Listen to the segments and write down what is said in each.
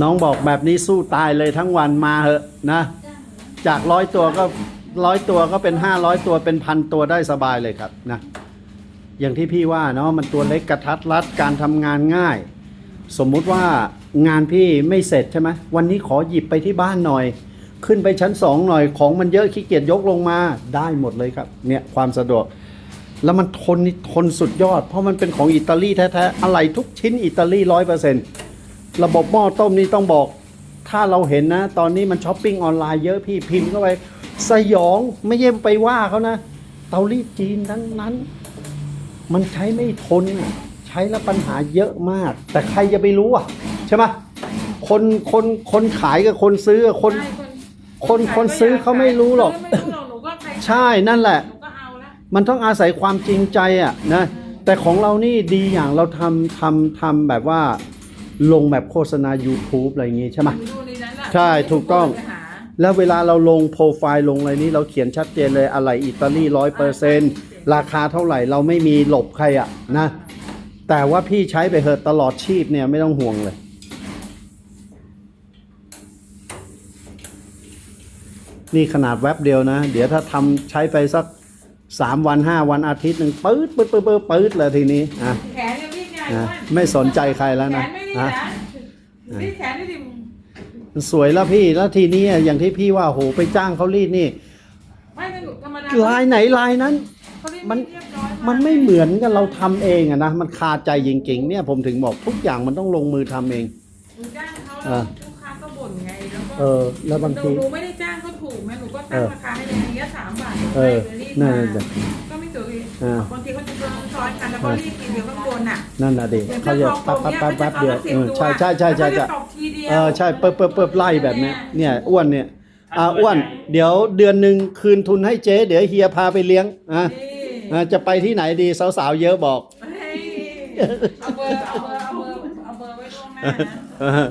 น้องบอกแบบนี้สู้ตายเลยทั้งวันมาเหอะนะ จากร้อยตัวก็ร้อยตัวก็เป็นห้าร้อยตัวเป็นพันตัวได้สบายเลยครับนะ อย่างที่พี่ว่าเนาะมันตัวเล็กกระทัดรัดการทำงานง่าย สมมุติว่างานพี่ไม่เสร็จใช่ไหมวันนี้ขอหยิบไปที่บ้านหน่อย ขึ้นไปชั้นสองหน่อยของมันเยอะขี้เกียจยกลงมาได้หมดเลยครับ เนี่ยความสะดวก แล้วมันทนนี่ทนสุดยอด เพราะมันเป็นของอิตาลีแท้ๆอะไรทุกชิ้นอิตาลีร้อยเปอร์เซ็นต์ ระบบหม้อต้มนี่ต้องบอก ถ้าเราเห็นนะ ตอนนี้มันช้อปปิ้งออนไลน์เยอะพี่พิมพ์เข้าไป สยองไม่เย่ไปว่าเขานะ เตารีดจีนทั้งนั้น มันใช้ไม่ทนอะใช้แล้วปัญหาเยอะมาก แต่ใครจะไปรู้อะ ใช่ไหมคนคนคนขายกับคนซื้อคนใช่คนคนซื้อเขาไม่รู้หรอกไม่รู้หรอกหนูก็ใครใช่นั่นแหละหนูก็เอาละ มันต้องอาศัยความจริงใจอะนะแต่ของเรานี่ดีอย่างเราทำทำทำแบบว่า ลงแบบโฆษณา YouTube อะไรอย่างงี้ใช่ไหมหนูดูในนั้นอะใช่ถูกต้อง ไปหาแล้วเวลาเราลงโปรไฟล์ลงอะไรนี้เราเขียนชัดเจนเลยอะไรอิตาลีร้อยเปอร์เซนราคาเท่าไหร่เราไม่มีหลบใครอะนะ แต่ว่าพี่ใช้ไปเหอะตลอดชีพเนี่ยไม่ต้องห่วงเลย นี่ขนาดแว็บเดียวนะ เดี๋ยวถ้าทำใช้ไปสักสามวันห้าวันอาทิตย์หนึ่งปื๊ดปื๊ดปื๊ดปื๊ดปื๊ดเลยทีนี้อะแข นยังรีดง่ายนะอ้วนไม่สนใจใครแล้วแขนะนไม่รีดนะนะรีดแขนได้ดิมมันสวยแล้วพี่แล้วทีนี้อย่างที่พี่ว่าโหไปจ้างเขารีดนี่ไม่แต่หนูธรรมดาลายไหนลายนั้นเขารีดมันเรียบร้อยมันไม่เหมือนกันเราทำเองอะนะมันคาใจจริงๆเนี่ยผมถึงบอกทุกอย่างมันต้องลงมือทำเองหนูจ้างเขาเออลูกค้าก็บ่นไงแล้วก็เออ แล้วบางหนูทีหนูไม่ได้จ้างเขาถูกไหมหนูก็ตั้งเออราคาให้เลยอย่างเงี้ยสามบาทเออให้รีดนั่มานน่ะก็ไม่ถูกอีกอ่าบางทีเขาจะ เพิ่มช้อนกันแล้วก็รีดทีเดียวข้างบนอะนั่นน่ะดิอย่างเขาเสื้อจะคอปั๊บกลปั๊บมปั๊บเนี่ยปั๊บเดียวขาเออจะใช่ใช่ใช่ใช่แล้วใช่ก็จะตอกทีเดียวเออใช่เปิบเปิบเปิบไล่แบบเนี้ยเนี่ยอ้วนเนี่ยอ่าอ้วน เดี๋ยวเดือนหนึ่งคืนทุนให้เจ๊ เดี๋ยวเฮียพาไปเลี้ยงอะนี่อะจะไปที่ไหนดีสาวๆเยอะบอกเฮ้ยเอาเบอร์เอาเบอร์เอาเบอร์เอาเบอร์ไว้ล่วงหน้านะเออ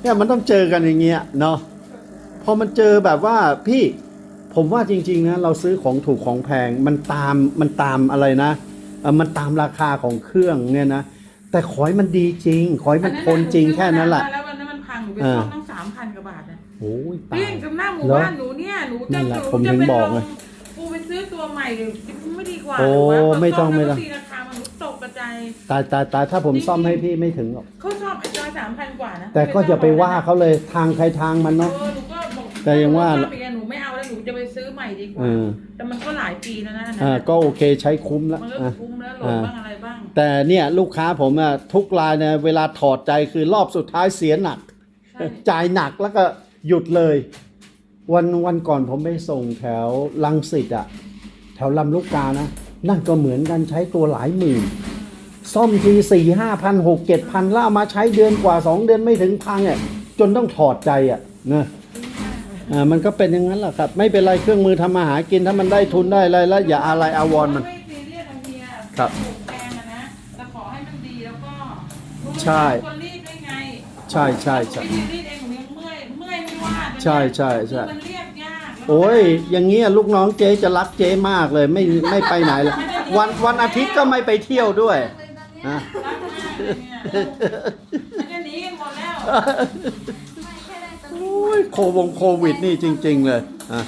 เนี่ยมันต้องเจอกันอย่างเงี้ยเนาะพอมันเจอแบบว่าพี่ผมว่าจริง ๆ นะ เราซื้อของถูกของแพงมันตามมันตามอะไรนะเอ่อ มันตามราคาของเครื่องเนี่ยนะแต่ขอให้มันดีจริง ขอให้มันทนจริงแค่นั้นแหละแล้ววันนั้นมันพังหนูไปเออซ่อมตั้งสามพันกว่าบาทนะโอ้ยตาเรี่ยยงกับหน้าหมู่เหรอบ้านหนูเนี่ยหนูนั่จะนแหละหนูผมถึจะงไปบอกลไงงกูไปซื้อตัวใหม่ไม่ดีกว่าโอ้หรือว่าไม่ต้องพไม่ต้องตีราคามันหนูตกกระจายตายตายตายถ้าผมซ่อมให้พี่ไม่ถึงหรอกเขาชอบไอ้จอยสามพันกว่านะแต่ก็อย่าไปว่าเขาเลยทางใครทางมันเอเนาะอหนูก็บอกแต่ยังว่าชอบอีกอันหนูไม่เอา ม่ดีกว่าเออแต่มันก็หลายปีแล้วนะอันนั้นอ่าน่ะก็โอเคใช้คุ้มแล้วมันก็อะ คุ้มแล้วโหลดบ้างอะไรบ้าง แต่เนี่ยลูกค้าผมอะทุกรายเนี่ยเวลาถอดใจคือรอบสุดท้ายเสียหนัก ใช่ จ่ายหนักแล้วก็หยุดเลย วันวันก่อนผมไปส่งแถวลังสิตอะแถวลำลูกกานะ นั่นก็เหมือนกันใช้ตัวหลายหมื่น ซ่อมทีสี่ห้าพันหกเจ็ดพันแล้วเอามาใช้เดือนกว่าสองเดือนไม่ถึงพังอะจนต้องถอดใจอะนะ อ่ามันก็เป็นอย่างนั้นแหละครับ ไม่เป็นไรเครื่องมือทำมาหากินถ้ามันได้ทุนได้อะไรแล้วอย่าอะไรอาวรณ์มัน ไม่ซีเรียสอะเฮียครับถูกแพงอะนะแต่ขอให้มันดีแล้วก็รู้ใช่ คนรีดได้ไงใช่ใช่ใช่วิธีรีดเองหนูยังเมื่อยเมื่อยไม่ว่าแต่ใช่ใช่ใช่มันเรียกยากแล้วโอ้ย อย่างเงี้ยลูกน้องเจ๊จะรักเจ๊มากเลยไม่ไม่ไปไหนเลยวันวันอาทิตย์ก็ไม่ไปเที่ยวด้วยนะ รักมากเลยเนี่ย มันจะหนีกันหมดแล้วโอ้ย โควงโควิดนี่จริง ๆ เลยอะ